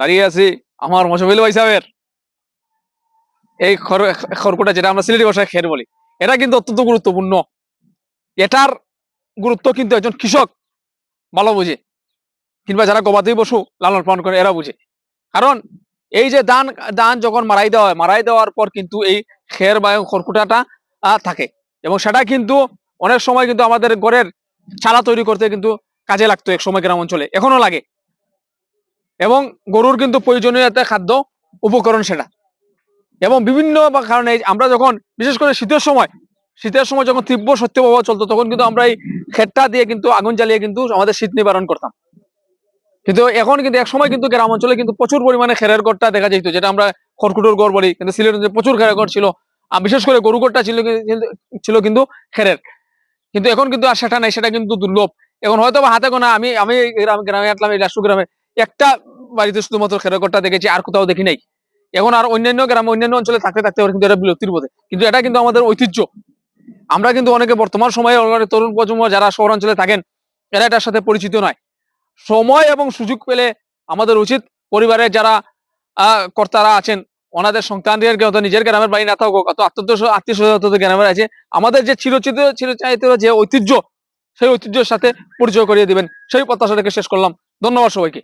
দাঁড়িয়ে আছি আমার মশমিল ভাই সাহেবের। এই খড়কুটা যেটা আমরা সিলেটি ভাষায় খের বলি, এটা কিন্তু অত্যন্ত গুরুত্বপূর্ণ। এটার গুরুত্ব কিন্তু একজন কৃষক ভালো বুঝে, কিংবা যারা গবাদি পশু লালন পালন করে এরা বুঝে। কারণ এই যে ধান ধান যখন মারাই দেওয়া হয়, মারাই দেওয়ার পর কিন্তু এই খের বা খড়কুটাটা থাকে। এবং সেটা কিন্তু অনেক সময় কিন্তু আমাদের ঘরের চালা তৈরি করতে কিন্তু কাজে লাগতো এক সময় গ্রাম অঞ্চলে। এখনও লাগে। এবং গরুর কিন্তু প্রয়োজনীয় একটা খাদ্য উপকরণ সেটা। এবং বিভিন্ন কারণে আমরা যখন বিশেষ করে শীতের সময় শীতের সময় যখন তীব্র সত্যপ্রবাহ চলতো, তখন কিন্তু আমরা এই খেটটা দিয়ে কিন্তু আগুন জ্বালিয়ে কিন্তু আমাদের শীত নিবারণ করতাম। কিন্তু এখন কিন্তু এক সময় কিন্তু গ্রাম অঞ্চলে কিন্তু প্রচুর পরিমাণে খেরের গড়টা দেখা যেত, যেটা আমরা খড়কুটোর গড় বলি, কিন্তু সিলেটে প্রচুর খেরের গড় ছিল। আর বিশেষ করে গরু গড়টা ছিল ছিল কিন্তু খেরের। কিন্তু এখন কিন্তু আর সেটা নাই, সেটা কিন্তু দুর্লভ। এখন হয়তো বা হাতে গোনা আমি আমি গ্রামে আসলাম, এই রাষ্ট্র গ্রামে একটা বাড়িতে শুধুমাত্র খেরের গড়টা দেখেছি, আর কোথাও দেখি নাই। এখন আর অন্যান্য গ্রামে, অন্যান্য অঞ্চলে থাকতে থাকতে কিন্তু এটা বিলুপ্তির পথে কিন্তু এটা কিন্তু আমাদের ঐতিহ্য। আমরা কিন্তু অনেকে বর্তমান সময়ে তরুণ প্রজন্ম যারা শহর অঞ্চলে থাকেন, এরা এটার সাথে পরিচিত নয়। সময় এবং সুযোগ পেলে আমাদের উচিত পরিবারের যারা কর্তারা আছেন, ওনাদের সন্তানদের হয়তো নিজের গ্রামের বাড়ি না থাকুক অত আত্মীয় আত্মীয় গ্রামের আছে, আমাদের যে চিরচিত চিরচারিত যে ঐতিহ্য, সেই ঐতিহ্যের সাথে পরিচয় করিয়ে দিবেন। সেই প্রত্যাশা রেখে শেষ করলাম। ধন্যবাদ সবাইকে।